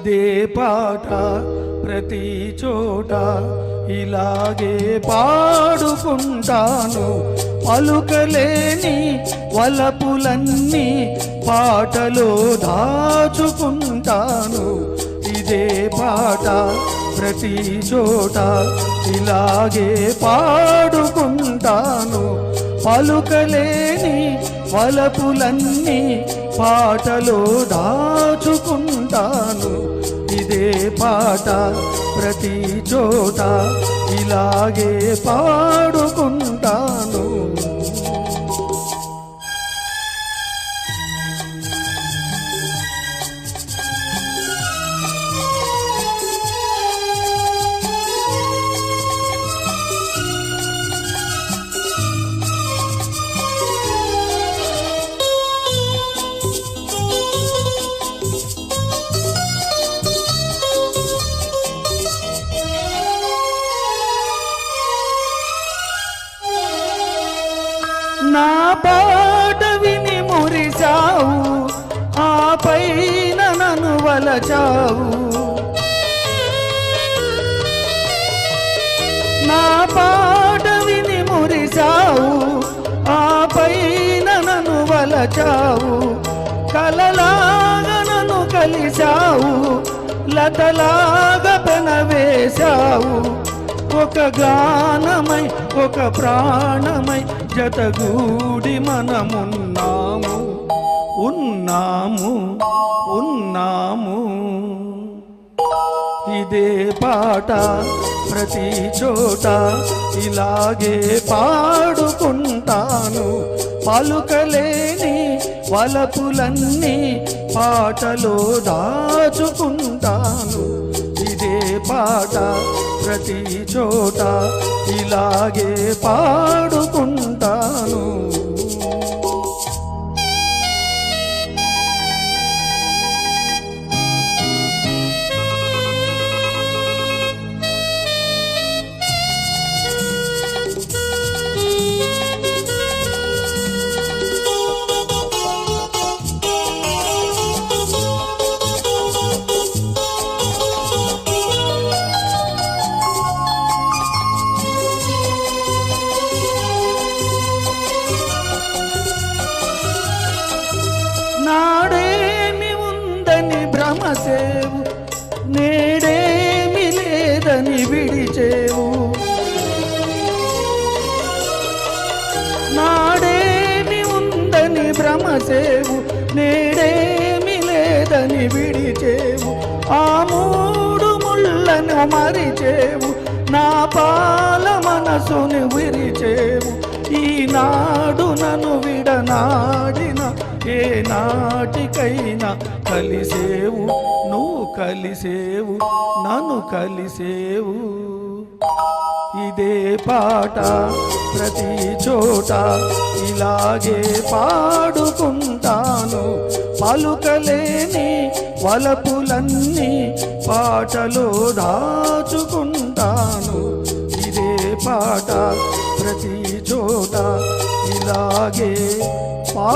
ఇదే పాట ప్రతి చోట ఇలాగే పాడుకుంటాను. పలుకలేని వలపులన్నీ పాటలో దాచుకుంటాను. ఇదే పాట ప్రతి చోట ఇలాగే పాడుకుంటాను. పలుకలేని వలపులన్నీ పాటలో దాచుకుంటాను. ఇదే పాట ప్రతి చోట ఇలాగే పాడుకుంటాను నా పాట విని మురిశావు ఆ పైన నన్ను వలచావు. నా పాట విని మురిశావు ఆ పైన నన్ను వలచావు. కలలాగా నన్ను కలిశావు లతలాగా పెనవేశావు. ఒక గానమై ఒక ప్రాణమై జతగూడి మనమున్నాము ఉన్నాము ఉన్నాము. ఇదే పాట ప్రతి చోట ఇలాగే పాడుకుంటాను. పలుకలేని వలపులన్నీ పాటలో దాచుకుంటాను. ఇదే పాట ప్రతి చోట ఇలాగే పాడుకుంటా విడిచేవు నాడేమి ఉందని భ్రమసేవు నేడేమి లేదని విడిచేవు. ఆ మూడు ముళ్ళను మరిచేవు నా పాల మనసుని విరిచేవు. ఈనాడు నన్ను విడనాడిన ఏ నాటికైనా కలిసేవు నువ్వు కలిసేవు నన్ను కలిసేవు. ఇదే పాట ప్రతి చోట ఇలాగే పాడుకుంటాను. పలుకలేని వలపులన్నీ పాటలో దాచుకుంటాను. ఇదే పాట ప్రతి చోట ఇలాగే పా